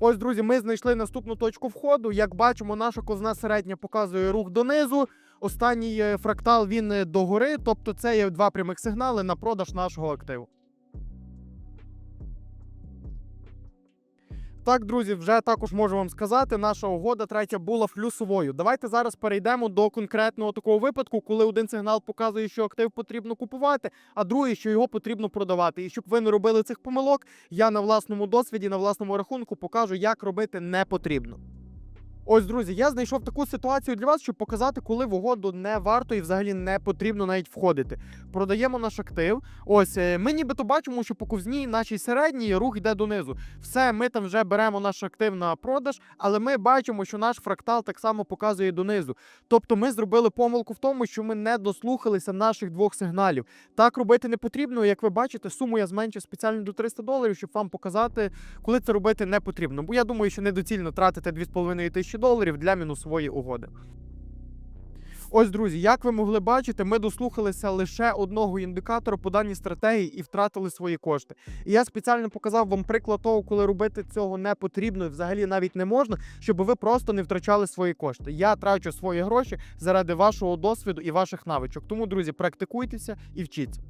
Ось, друзі, ми знайшли наступну точку входу. Як бачимо, наша козна середня показує рух донизу. Останній е, фрактал він е, догори, тобто це є два прямих сигнали на продаж нашого активу. Так, друзі, вже також можу вам сказати, наша угода третя була плюсовою. Давайте зараз перейдемо до конкретного такого випадку, коли один сигнал показує, що актив потрібно купувати, а другий, що його потрібно продавати. І щоб ви не робили цих помилок, я на власному досвіді, на власному рахунку покажу, як робити не потрібно. Ось, друзі, я знайшов таку ситуацію для вас, щоб показати, коли в угоду не варто і взагалі не потрібно навіть входити. Продаємо наш актив. Ось е, ми нібито бачимо, що по ковзній нашій середній рух йде донизу. Все, ми там вже беремо наш актив на продаж, але ми бачимо, що наш фрактал так само показує донизу. Тобто ми зробили помилку в тому, що ми не дослухалися наших двох сигналів. Так робити не потрібно. Як ви бачите, суму я зменшив спеціально до 300 доларів, щоб вам показати, коли це робити не потрібно. Бо я думаю, що недоцільно тратити 2,5 тисячі доларів для мінусової угоди. Ось, друзі, як ви могли бачити, ми дослухалися лише одного індикатора по даній стратегії і втратили свої кошти. І я спеціально показав вам приклад того, коли робити цього не потрібно і взагалі навіть не можна, щоб ви просто не втрачали свої кошти. Я трачу свої гроші заради вашого досвіду і ваших навичок. Тому, друзі, практикуйтеся і вчіться.